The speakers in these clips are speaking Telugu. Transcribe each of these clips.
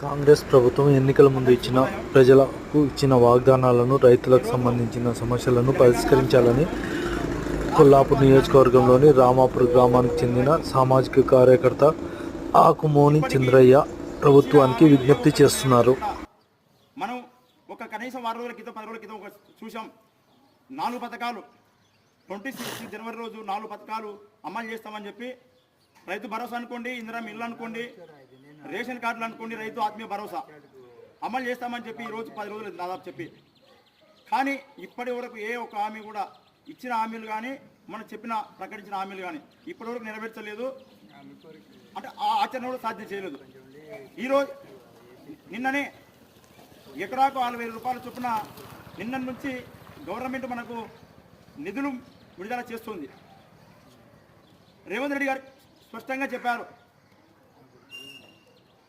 కాంగ్రెస్ ప్రభుత్వం ఎన్నికల ముందు ఇచ్చిన ప్రజలకు ఇచ్చిన వాగ్దానాలను రైతులకు సంబంధించిన సమస్యలను పరిష్కరించాలని కొల్లాపూర్ నియోజకవర్గంలోని రామాపూర్ గ్రామానికి చెందిన సామాజిక కార్యకర్త ఆకుమోని చంద్రయ్య ప్రభుత్వానికి విజ్ఞప్తి చేస్తున్నారు. మనం ఒక కనీసం వారం రోజుల క్రితం పది రోజుల క్రితం ఒక చూసాం నాలుగు పథకాలు. ట్వంటీ సిక్స్ జనవరి రోజు నాలుగు పథకాలు అమలు చేస్తామని చెప్పి రైతు భరోసా అనుకోండి ఇందిరా మిల్లు అనుకోండి రేషన్ కార్డులు అనుకోండి రైతు ఆత్మీయ భరోసా. అమలు చేస్తామని చెప్పి ఈరోజు పది రోజులు దాదాపు చెప్పి. కానీ ఇప్పటి వరకు ఏ ఒక్క హామీ కూడా ఇచ్చిన హామీలు కానీ మనం చెప్పిన ప్రకటించిన హామీలు కానీ ఇప్పటి వరకు నెరవేర్చలేదు. అంటే ఆ ఆచరణ కూడా సాధ్యం చేయలేదు. ఈరోజు నిన్ననే ఎకరాకు ఆరు వేల రూపాయల చొప్పున నిన్న నుంచి గవర్నమెంట్ మనకు నిధులు విడుదల చేస్తుంది. రేవంత్ రెడ్డి గారు స్పష్టంగా చెప్పారు.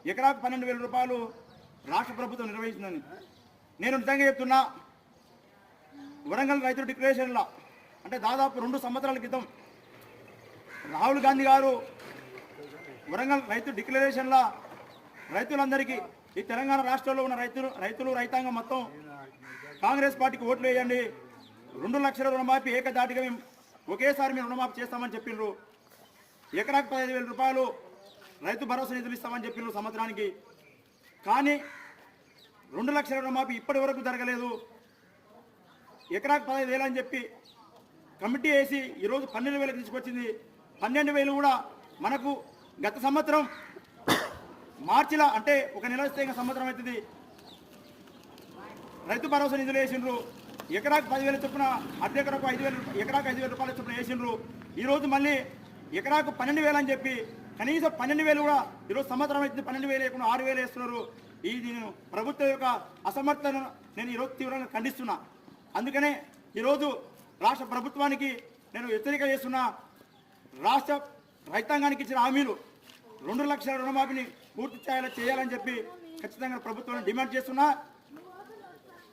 ఎకరాకు పన్నెండు వేల రూపాయలు రాష్ట్ర ప్రభుత్వం నిర్వహించిందని. నేను నిజంగా చెప్తున్నా వరంగల్ రైతు డిక్లరేషన్లో అంటే దాదాపు రెండు సంవత్సరాల క్రితం రాహుల్ గాంధీ గారు వరంగల్ రైతు డిక్లరేషన్లో రైతులందరికీ ఈ తెలంగాణ రాష్ట్రంలో ఉన్న రైతులు రైతులు రైతాంగం మొత్తం కాంగ్రెస్ పార్టీకి ఓట్లు వేయండి. రెండు లక్షల రుణమాఫీ ఏకదాటిగా మేము ఒకేసారి మేము రుణమాఫీ చేస్తామని చెప్పిండ్రు ఎకరాకు పదహైదు వేల రూపాయలు రైతు భరోసా నిధులు ఇస్తామని చెప్పిన సంవత్సరానికి. కానీ రెండు లక్షల రుణమాఫీ ఇప్పటి వరకు జరగలేదు. ఎకరాకు పదహైదు వేలు అని చెప్పి కమిటీ వేసి ఈరోజు పన్నెండు వేలకు తీసుకొచ్చింది. పన్నెండు వేలు కూడా మనకు గత సంవత్సరం మార్చిలో అంటే ఒక నెల వస్తే ఇంకా సంవత్సరం అవుతుంది. రైతు భరోసా నిధులు వేసిండ్రు. ఎకరాకు పదివేల చొప్పున అర్ధ ఎకరాకు ఐదు వేలు ఎకరాకు ఐదు వేల రూపాయల చొప్పున వేసిండ్రు. ఈరోజు మళ్ళీ ఎకరాకు పన్నెండు వేలు అని చెప్పి కనీసం పన్నెండు వేలు కూడా ఈరోజు సంవత్సరం అయితే పన్నెండు వేలు లేకుండా ఆరు వేలు వేస్తున్నారు. ఇది నేను ప్రభుత్వం యొక్క అసమర్థతను నేను ఈరోజు తీవ్రంగా ఖండిస్తున్నా. అందుకనే ఈరోజు రాష్ట్ర ప్రభుత్వానికి నేను హెచ్చరిక చేస్తున్నా. రాష్ట్ర రైతాంగానికి ఇచ్చిన హామీలు రెండు లక్షల రుణమాఫీని పూర్తి చేయాలని చేయాలని చెప్పి ఖచ్చితంగా ప్రభుత్వాన్ని డిమాండ్ చేస్తున్నా.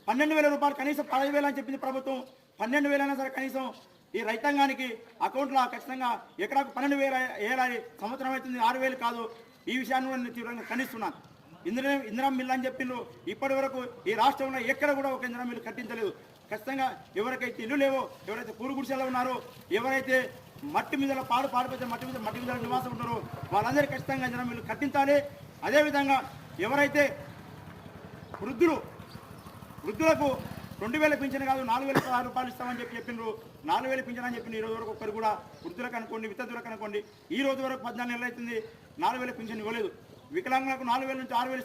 పన్నెండు వేల రూపాయలు కనీసం పదహైదు వేలు అని చెప్పింది ప్రభుత్వం. పన్నెండు వేలైనా సరే కనీసం ఈ రైతాంగానికి అకౌంట్లో ఖచ్చితంగా ఎకరాకు పన్నెండు వేల ఏడాది సంవత్సరం అవుతుంది ఆరు వేలు కాదు. ఈ విషయాన్ని నేను తీవ్రంగా ఖండిస్తున్నాను. ఇందిరా ఇందిరా మిల్ అని చెప్పిండ్రు ఇప్పటి వరకు ఈ రాష్ట్రంలో ఎక్కడ కూడా ఒక ఇందిరా మిల్లు కట్టించలేదు. ఖచ్చితంగా ఎవరికైతే ఇల్లు లేవో ఎవరైతే పూరు గుడిసెలో ఉన్నారో ఎవరైతే మట్టి మీద పాడు పాడిపోతే మట్టి మీద మట్టి మీద నివాసం ఉన్నారో వాళ్ళందరూ ఖచ్చితంగా ఇందిరా మిల్లు కట్టించాలి. అదేవిధంగా ఎవరైతే వృద్ధులు వృద్ధులకు రెండు వేల పింఛన్ కాదు నాలుగు వేల పదహారు రూపాయలు ఇస్తామని చెప్పి చెప్పిండ్రు. నాలుగు వేల పింఛన్ అని చెప్పిన ఈ రోజు వరకు ఒక్కరు కూడా వృద్ధులకు అనుకోండి వితంతులకు అనుకోండి ఈ రోజు వరకు పద్నాలుగు నెలలు అవుతుంది నాలుగు వేల పింఛన్ ఇవ్వలేదు. వికలాంగులకు నాలుగు వేల నుంచి ఆరు వేలు